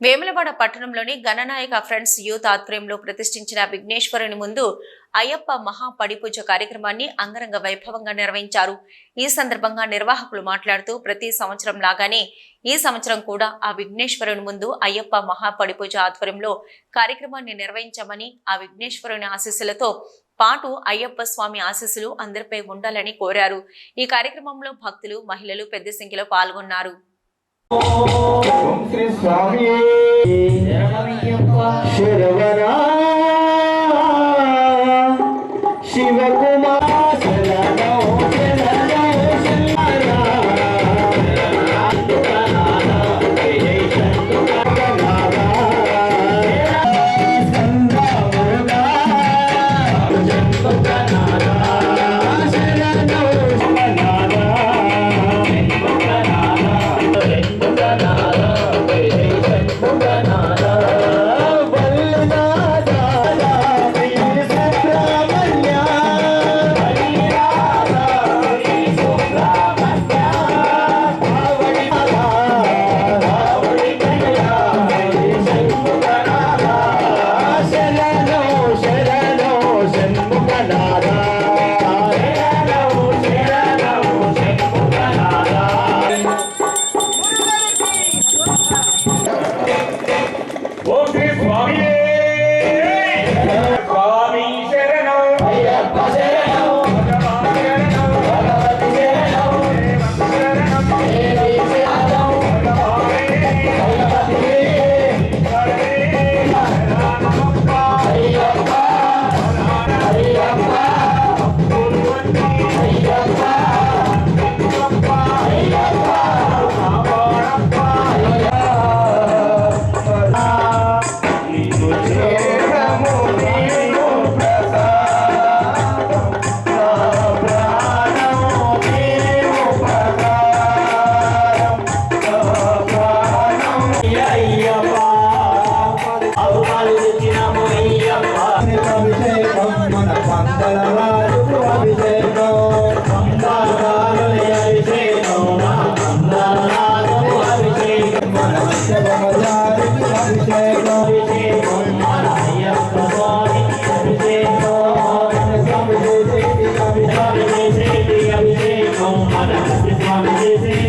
వేములవాడ పట్టణంలోని గణనాయక friends youth ఆధ్వర్యంలో ప్రతిష్ఠించిన విఘ్నేశ్వరుని ముందు అయ్యప్ప మహా పడిపూజ కార్యక్రమాన్ని అంగరంగ వైభవంగా నిర్వహించారు. ఈ సందర్భంగా నిర్వాహకులు మాట్లాడుతూ ప్రతి సంవత్సరం లాగానే ఈ సంవత్సరం కూడా ఆ విఘ్నేశ్వరుని ముందు అయ్యప్ప మహా పడిపూజ ఆధ్వర్యంలో కార్యక్రమాన్ని నిర్వహించామని ఆ విఘ్నేశ్వరుని ఆశీస్సులతో పాటు అయ్యప్ప స్వామి ఆశీస్సులు అందరిపై ఉండాలని కోరారు. ఈ కార్యక్రమంలో భక్తులు మహిళలు పెద్ద సంఖ్యలో పాల్గొన్నారు. Vamos, três amigos. Cheira, galinha, pula. Swami